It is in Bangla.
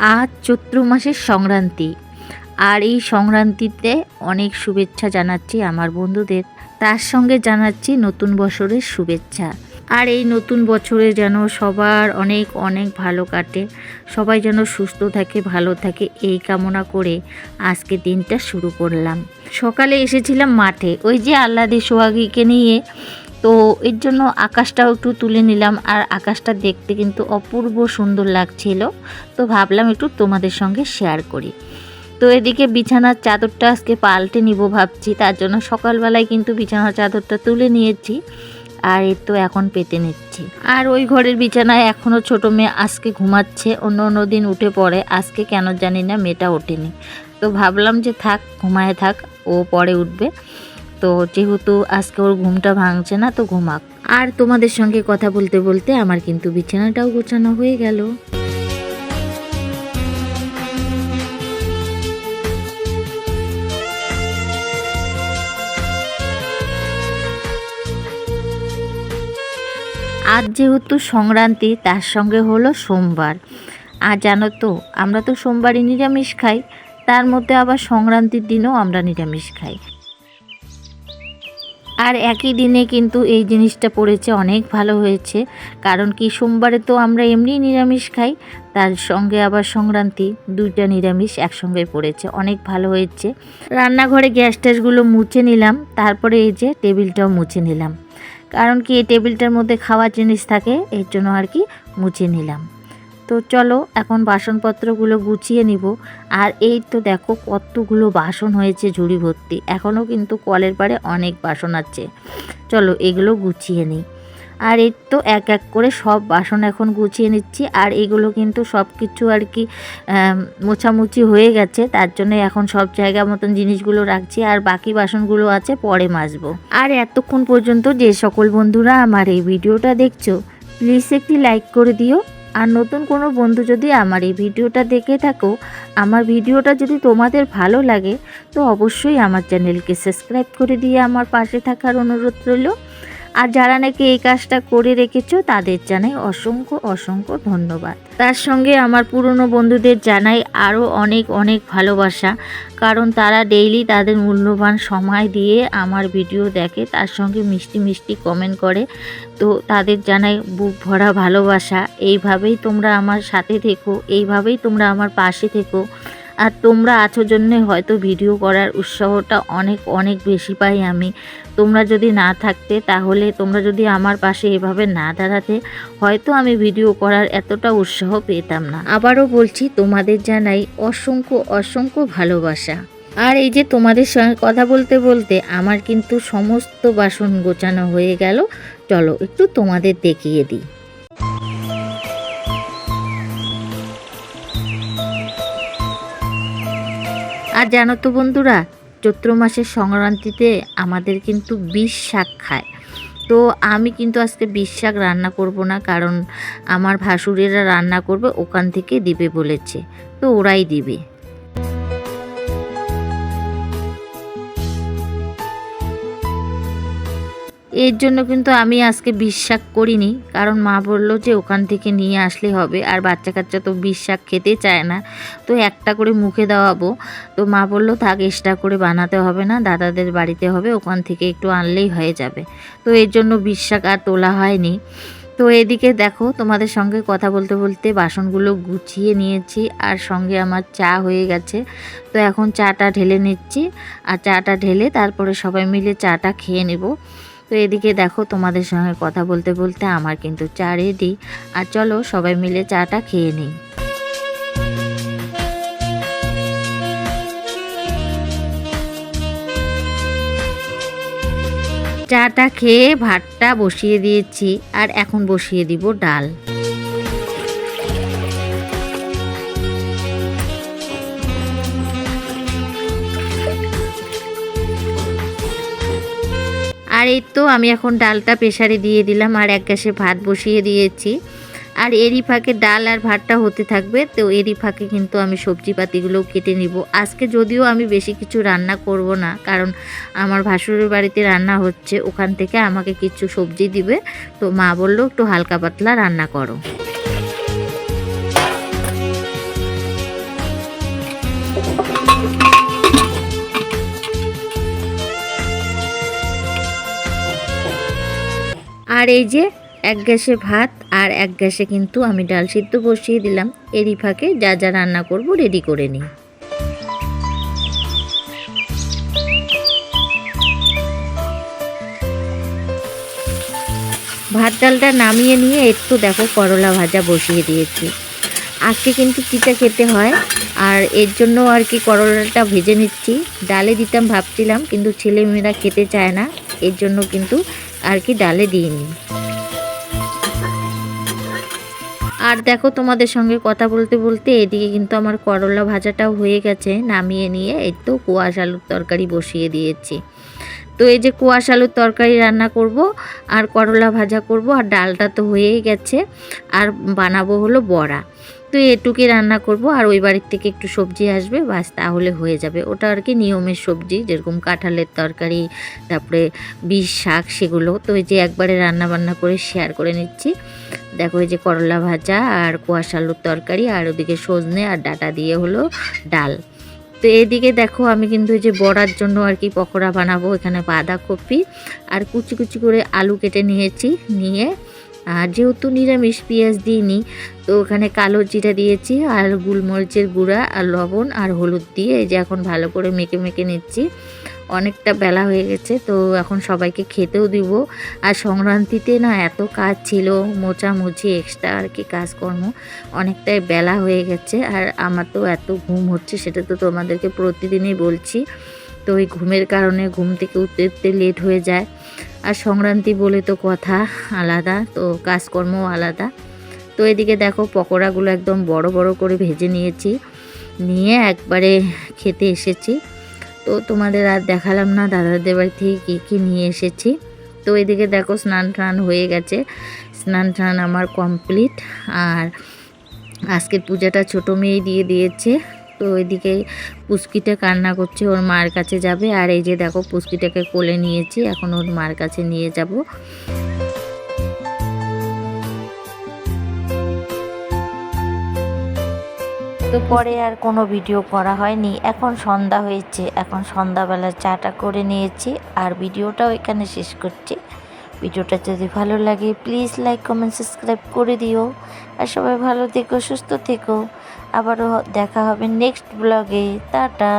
আজ চৈত্র মাসের সংক্রান্তি। আর এই সংক্রান্তিতে অনেক শুভেচ্ছা জানাচ্ছি আমার বন্ধুদের। তার সঙ্গে জানাচ্ছি নতুন বছরের শুভেচ্ছা। আর এই নতুন বছরে যেন সবার অনেক অনেক ভালো কাটে। সবাই যেন সুস্থ থাকে, ভালো থাকে, এই কামনা করে আজকে দিনটা শুরু করলাম। সকালে এসেছিলাম মাঠে। ওই যে আল্লাদি সোহাগীকে নিয়ে তো এর জন্য আকাশটাও একটু তুলে নিলাম আর আকাশটা দেখতে কিন্তু অপূর্ব সুন্দর লাগছিল। তো ভাবলাম একটু তোমাদের সঙ্গে শেয়ার করি। তো এদিকে বিছানার চাদরটা আজকে পাল্টে নিব ভাবছি, তার জন্য সকালবেলায় কিন্তু বিছানার চাদরটা তুলে নিয়েছি আর এই তো এখন পেতে নিচ্ছি। আর ওই ঘরের বিছানায় এখনও ছোট মেয়ে আজকে ঘুমাচ্ছে, অন্য অন্য দিন উঠে পড়ে, আজকে কেন জানি না মেয়েটা ওঠেনি। তো ভাবলাম যে থাক, ঘুমায় থাক, ও পরে উঠবে। তো যেহেতু আজকে ওর ঘুমটা ভাঙছে না, তো ঘুমাক। আর তোমাদের সঙ্গে কথা বলতে বলতে আমার কিন্তু বিছানাটাও গোছানো হয়ে গেল। আজ যেহেতু সংক্রান্তি, তার সঙ্গে হলো সোমবার। আর জানো তো, আমরা তো সোমবারই নিরামিষ খাই, তার মধ্যে আবার সংক্রান্তির দিনও আমরা নিরামিষ খাই। আর একই দিনে কিন্তু এই জিনিসটা পড়েছে, অনেক ভালো হয়েছে। কারণ কি, সোমবারে তো আমরা এমনি নিরামিষ খাই, তার সঙ্গে আবার সংক্রান্তি, দুইটা নিরামিষ একসঙ্গে পড়েছে, অনেক ভালো হয়েছে। রান্নাঘরে গ্যাস ট্যাসগুলো মুছে নিলাম, তারপরে এই যে টেবিলটাও মুছে নিলাম। কারণ কি, এই টেবিলটার মধ্যে খাওয়ার জিনিস থাকে, এর জন্য আর কি মুছে নিলাম। তো চলো এখন বাসনপত্রগুলো গুছিয়ে নিব। আর এই তো দেখো কতগুলো বাসন হয়েছে ঝুড়ি ভর্তি। এখনও কিন্তু কলের পাড়ে অনেক বাসন আছে। চলো এগুলো গুছিয়ে নিই। আর এই তো এক এক করে সব বাসন এখন গুছিয়ে নিচ্ছি। আর এগুলো কিন্তু সব কিছু আর কি মোছামুছি হয়ে গেছে। তার জন্য এখন সব জায়গা মতন জিনিসগুলো রাখছি। আর বাকি বাসনগুলো আছে, পরে মাজবো। আর এতক্ষণ পর্যন্ত যে সকল বন্ধুরা আমার এই ভিডিওটা দেখছ প্লিজ একটি লাইক করে দিও। আর নতুন কোনো বন্ধু যদি আমার এই ভিডিওটা দেখে থাকো, আমার ভিডিওটা যদি তোমাদের ভালো লাগে, তো অবশ্যই আমার চ্যানেলকে সাবস্ক্রাইব করে দিয়ে আমার পাশে থাকার অনুরোধ রইল। আর যারা নাকি এই কাজটা করে রেখেছো, তাদের জানাই অসংখ্য অসংখ্য ধন্যবাদ। তার সঙ্গে আমার পুরনো বন্ধুদের জানাই আরও অনেক অনেক ভালোবাসা, কারণ তারা ডেইলি তাদের মূল্যবান সময় দিয়ে আমার ভিডিও দেখে, তার সঙ্গে মিষ্টি মিষ্টি কমেন্ট করে। তো তাদের জানাই বুক ভরা ভালোবাসা। এইভাবেই তোমরা আমার সাথে থেকো, এইভাবেই তোমরা আমার পাশে থেকো। আর তোমরা আছো জন্যে হয়তো ভিডিও করার উৎসাহটা অনেক অনেক বেশি পাই আমি। তোমরা যদি না থাকতে, তাহলে তোমরা যদি আমার পাশে এভাবে না দাঁড়াতে, হয়তো আমি ভিডিও করার এতটা উৎসাহ পেতাম না। আবারও বলছি, তোমাদের জানাই অসংখ্য অসংখ্য ভালোবাসা। আর এই যে তোমাদের সঙ্গে কথা বলতে বলতে আমার কিন্তু সমস্ত বাসন গোছানো হয়ে গেল। চলো একটু তোমাদের দেখিয়ে দিই। আর জানো তো বন্ধুরা, চৈত্র মাসের সংক্রান্তিতে আমাদের কিন্তু বিষ শাক খায়। তো আমি কিন্তু আজকে বিষ শাক রান্না করব না, কারণ আমার ভাসুরেরা রান্না করবে, ওখান থেকে দিবে বলেছে। তো ওরাই দিবে। এর জন্য কিন্তু আমি আজকে বিশ্বাস করিনি, কারণ মা বলল যে ওখান থেকে নিয়ে আসলে হবে, আর বাচ্চা কাচ্চা তো বিশ্বাস খেতে চায় না। তো একটা করে মুখে দেওয়াবো। তো মা বলল, থাক এক্সট্রা করে বানাতে হবে না, দাদাদের বাড়িতে হবে, ওখান থেকে একটু আনলেই হয়ে যাবে। তো এর জন্য বিশ্বাস আর তোলা হয়নি। তো এদিকে দেখো, তোমাদের সঙ্গে কথা বলতে বলতে বাসনগুলো গুছিয়ে নিয়েছি, আর সঙ্গে আমার চা হয়ে গেছে। তো এখন চাটা ঢেলে নিচ্ছি, আর চাটা ঢেলে তারপরে সবাই মিলে চাটা খেয়ে নেব। তো এদিকে দেখো তোমাদের সঙ্গে কথা বলতে বলতে আমার কিন্তু চা রেডি আর চলো সবাই মিলে চাটা খেয়ে নিই। চাটা খেয়ে ভাতটা বসিয়ে দিয়েছি, আর এখন বসিয়ে দিব ডাল। আর এই তো আমি এখন ডালটা প্রেশারে দিয়ে দিলাম আর এক গ্যাসে ভাত বসিয়ে দিয়েছি। আর এরই ফাঁকে ডাল আর ভাতটা হতে থাকবে, তো এরই ফাঁকে কিন্তু আমি সবজি পাতিগুলোও কেটে নিব। আজকে যদিও আমি বেশি কিছু রান্না করব না, কারণ আমার ভাসুরের বাড়িতে রান্না হচ্ছে, ওখান থেকে আমাকে কিছু সবজি দিবে, তো মা বলল একটু হালকা পাতলা রান্না করো। আর এই যে এক গ্যাসে ভাত আর এক গ্যাসে কিন্তু আমি ডাল সিদ্ধ বসিয়ে দিলাম। এরই ফাঁকে যা যা রান্না করব রেডি করে নিই। ভাত ডালটা নামিয়ে নিয়ে একটু দেখো করলা ভাজা বসিয়ে দিয়েছি। আজকে কিন্তু চিটা খেতে হয় আর এর জন্য আর কি করলাটা ভেজে নিচ্ছি। ডালে দিতাম, ভাবছিলাম, কিন্তু ছেলেমেয়েরা খেতে চায় না। এর জন্য কিন্তু আর কি ডালে দিইনি। আর দেখো তোমাদের সঙ্গে কথা বলতে বলতে এদিকে কিন্তু আমার করলা ভাজাটাও হয়ে গেছে, নামিয়ে নিয়ে এই তো কুয়াশ আলুর তরকারি বসিয়ে দিয়েছি। তো এই যে কুয়াশ আলুর তরকারি রান্না করব আর করলা ভাজা করব আর ডালটা তো হয়েই গেছে, আর বানাবো হলো বড়া। তো এটুকুই রান্না করব আর ওই বাড়ির থেকে একটু সবজি আসবে, বাস তাহলে হয়ে যাবে। ওটা আর কি নিয়মের সবজি, যেরকম কাঁঠালের তরকারি, তারপরে বিষ, শাক সেগুলো। তো এই যে একবারে রান্না বান্না করে শেয়ার করে নিচ্ছি। দেখো এই যে করলা ভাজা আর কুয়াশ আলুর তরকারি আর ওদিকে সজনে আর ডাটা দিয়ে হলো ডাল। তো এদিকে দেখো আমি কিন্তু এই যে বড়ার জন্য আর কি পকোড়া বানাবো, এখানে বাঁধাকপি আর কুচি কুচি করে আলু কেটে নিয়েছি, নিয়ে আর যেহেতু নিরামিষ পেঁয়াজ দিইনি, তো ওখানে কালো জিরা দিয়েছি আর গোলমরিচের গুঁড়া আর লবণ আর হলুদ দিয়ে এই যে এখন ভালো করে মেখে মেখে নিচ্ছি। অনেকটা বেলা হয়ে গেছে, তো এখন সবাইকে খেতেও দিব। আর সংক্রান্তিতে না এত কাজ ছিল মোচামুচি এক্সট্রা আর কি কাজকর্ম, অনেকটাই বেলা হয়ে গেছে। আর আমার তো এত ঘুম হচ্ছে সেটা তো তোমাদেরকে প্রতিদিনই বলছি। তো ওই ঘুমের কারণে ঘুম থেকে উঠতে উঠতে লেট হয়ে যায়। আর সংক্রান্তি বলে তো কথা আলাদা, তো কাজকর্মও আলাদা। তো এদিকে দেখো পকোড়াগুলো একদম বড় বড় করে ভেজে নিয়েছি, নিয়ে একবারে খেতে এসেছি। তো তোমাদের আর দেখালাম না দাদাদের বাড়ি থেকে কী কী নিয়ে এসেছি। তো এদিকে দেখো স্নান টান হয়ে গেছে, স্নান টান আমার কমপ্লিট। আর আজকের পূজাটা ছোটো মেয়ে দিয়ে দিয়েছে তো ওইদিকে পুচকিটা কান্না করছে, ওর মার কাছে যাবে। আর এই যে দেখো, পুচকিটাকে কোলে নিয়েছি, এখন ওর মার কাছে নিয়ে যাব। তো পরে আর কোনো ভিডিও করা হয়নি। এখন সন্ধ্যা হয়েছে, এখন সন্ধ্যাবেলা চাটা করে নিয়েছি, আর ভিডিওটাও এখানে শেষ করছি। ভিডিওটা যদি ভালো লাগে প্লিজ লাইক কমেন্ট সাবস্ক্রাইব করে দিও। আর সবাই ভালো থেকো, সুস্থ থেকো। আবারও দেখা হবে নেক্সট ব্লগে। টাটা।